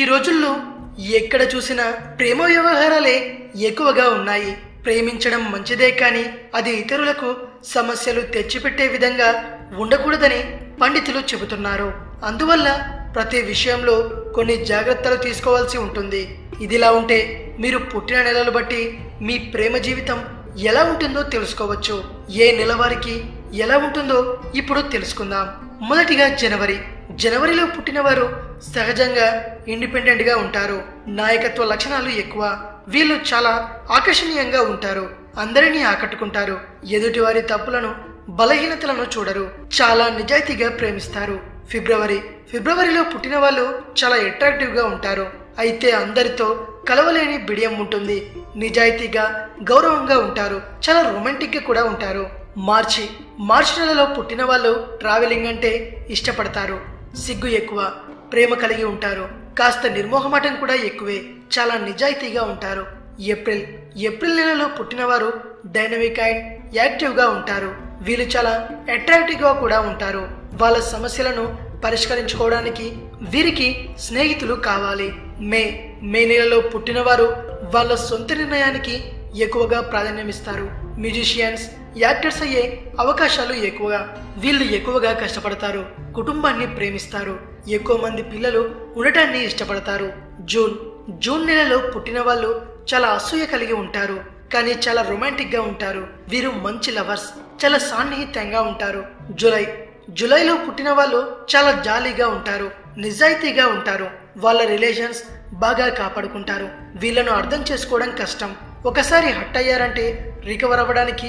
ఈ రోజుల్లో ఎక్కడ చూసినా ప్రేమ వ్యవహారాలే ఎక్కువగా ఉన్నాయి. ప్రేమించడం మంచిదే కానీ అది ఇతరులకు సమస్యలు తెచ్చిపెట్టే విధంగా ఉండకూడదని పండితులు చెబుతున్నారు. అందువల్ల ప్రతి విషయంలో కొన్ని జాగ్రత్తలు తీసుకోవాల్సి ఉంటుంది. ఇదిలా ఉంటే మీరు పుట్టిన నెలలు బట్టి మీ ప్రేమ జీవితం ఎలా ఉంటుందో తెలుసుకోవచ్చు. ఏ నెల వారికి ఎలా ఉంటుందో ఇప్పుడు తెలుసుకుందాం. మొదటిగా జనవరి. జనవరిలో పుట్టిన వారు సహజంగా ఇండిపెండెంట్గా ఉంటారు. నాయకత్వ లక్షణాలు ఎక్కువ. వీళ్ళు చాలా ఆకర్షణీయంగా ఉంటారు. అందరినీ ఆకట్టుకుంటారు. ఎదుటివారి తప్పులను బలహీనతలను చూడరు. చాలా నిజాయితీగా ప్రేమిస్తారు. ఫిబ్రవరి ఫిబ్రవరిలో పుట్టిన వాళ్ళు చాలా అట్రాక్టివ్గా ఉంటారు. అయితే అందరితో కలవలేని బిడియం ఉంటుంది. నిజాయితీగా గౌరవంగా ఉంటారు. చాలా రొమాంటిక్గా కూడా ఉంటారు. మార్చి మార్చి నెలలో పుట్టిన వాళ్ళు ట్రావెలింగ్ అంటే ఇష్టపడతారు. సిగ్గు ఎక్కువ. ప్రేమ కలిగి ఉంటారు. కాస్త నిర్మోహమాటం కూడా ఎక్కువే. చాలా నిజాయితీగా ఉంటారు. ఏప్రిల్ ఏప్రిల్ నెలలో పుట్టినవారు డైనమిక్ అండ్ యాక్టివ్గా ఉంటారు. వీళ్ళు చాలా అట్రాక్టివ్గా కూడా ఉంటారు. వాళ్ళ సమస్యలను పరిష్కరించుకోవడానికి వీరికి స్నేహితులు కావాలి. మే మే నెలలో పుట్టినవారు వాళ్ళ సొంత నిర్ణయానికి ఎక్కువగా ప్రాధాన్యమిస్తారు మ్యూజిషియన్స్ యాక్టర్స్ అయ్యే అవకాశాలు ఎక్కువగా. వీళ్ళు ఎక్కువగా కష్టపడతారు. కుటుంబాన్ని ప్రేమిస్తారు. ఎక్కువ మంది పిల్లలు ఉండటాన్ని ఇష్టపడతారు. జూన్ జూన్ నెలలో పుట్టిన వాళ్ళు చాలా అసూయ కలిగి ఉంటారు. కానీ చాలా రొమాంటిక్గా ఉంటారు. వీరు మంచి లవర్స్ చాలా సాన్నిహిత్యంగా ఉంటారు. జూలై జూలైలో పుట్టిన వాళ్ళు చాలా జాలీగా ఉంటారు నిజాయితీగా ఉంటారు. వాళ్ళ రిలేషన్స్ బాగా కాపాడుకుంటారు. వీళ్ళను అర్థం చేసుకోవడం కష్టం. ఒకసారి హట్ అయ్యారంటే రికవర్ అవ్వడానికి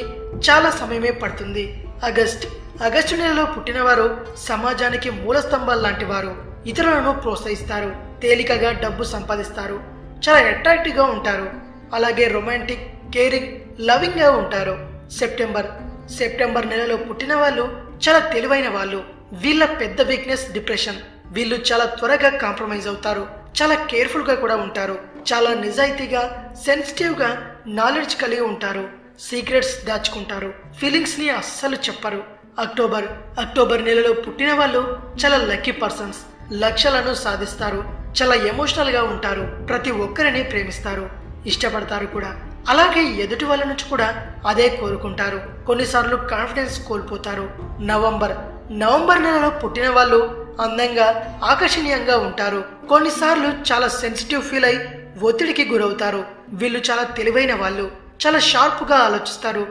చాలా సమయమే పడుతుంది. ఆగస్ట్. ఆగస్టు నెలలో పుట్టినవారు సమాజానికి మూల స్తంభాలు లాంటి వారు. ఇతరులను ప్రోత్సహిస్తారు తేలికగా డబ్బు సంపాదిస్తారు చాలా అట్రాక్టివ్గా ఉంటారు. అలాగే రొమాంటిక్ కేరింగ్ లవింగ్గా ఉంటారు. సెప్టెంబర్. సెప్టెంబర్ నెలలో పుట్టిన వాళ్ళు చాలా తెలివైన వాళ్ళు. వీళ్ళ పెద్ద వీక్నెస్ డిప్రెషన్ వీళ్ళు చాలా త్వరగా కాంప్రమైజ్ అవుతారు. చాలా కేర్ఫుల్గా కూడా ఉంటారు. చాలా నిజాయితీగా సెన్సిటివ్గా నాలెడ్జ్ కలిగి ఉంటారు. సీక్రెట్స్ దాచుకుంటారు. ఫీలింగ్స్ని అస్సలు చెప్పరు. అక్టోబర్ అక్టోబర్ నెలలో పుట్టిన వాళ్ళు చాలా లక్కీ పర్సన్స్. లక్ష్యాలను సాధిస్తారు. చాలా ఎమోషనల్గా ఉంటారు. ప్రతి ఒక్కరిని ప్రేమిస్తారు. ఇష్టపడతారు కూడా. అలాగే ఎదుటి వాళ్ళ నుంచి కూడా అదే కోరుకుంటారు. కొన్నిసార్లు కాన్ఫిడెన్స్ కోల్పోతారు. నవంబర్ నవంబర్ నెలలో పుట్టిన వాళ్ళు అందంగా ఆకర్షణీయంగా ఉంటారు. కొన్నిసార్లు చాలా సెన్సిటివ్ ఫీల్ అయి ఒత్తిడికి గురవుతారు. వీళ్ళు చాలా తెలివైన వాళ్ళు. చాలా షార్ప్గా ఆలోచిస్తారు.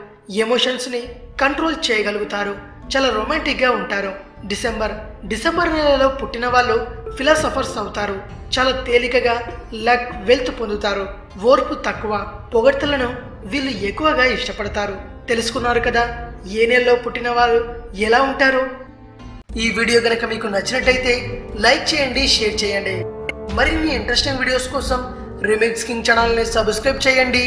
ఎమోషన్స్ని కంట్రోల్ చేయగలుగుతారు. చాలా రొమాంటిక్గా ఉంటారు. డిసెంబర్ డిసెంబర్ నెలలో పుట్టిన వాళ్ళు ఫిలాసఫర్స్ అవుతారు. చాలా తేలికగా లక్ వెల్త్ పొందుతారు. ఓర్పు తక్కువ పొగడ్తలను వీళ్ళు ఎక్కువగా ఇష్టపడతారు. తెలుసుకున్నారు కదా ఏ నెలలో పుట్టిన వాళ్ళు ఎలా ఉంటారు? ఈ వీడియో గనక మీకు నచ్చినట్టయితే లైక్ చేయండి షేర్ చేయండి. మరిన్ని ఇంట్రెస్టింగ్ వీడియోస్ కోసం రిమిక్స్ కింగ్ ఛానల్ని సబ్స్క్రైబ్ చేయండి.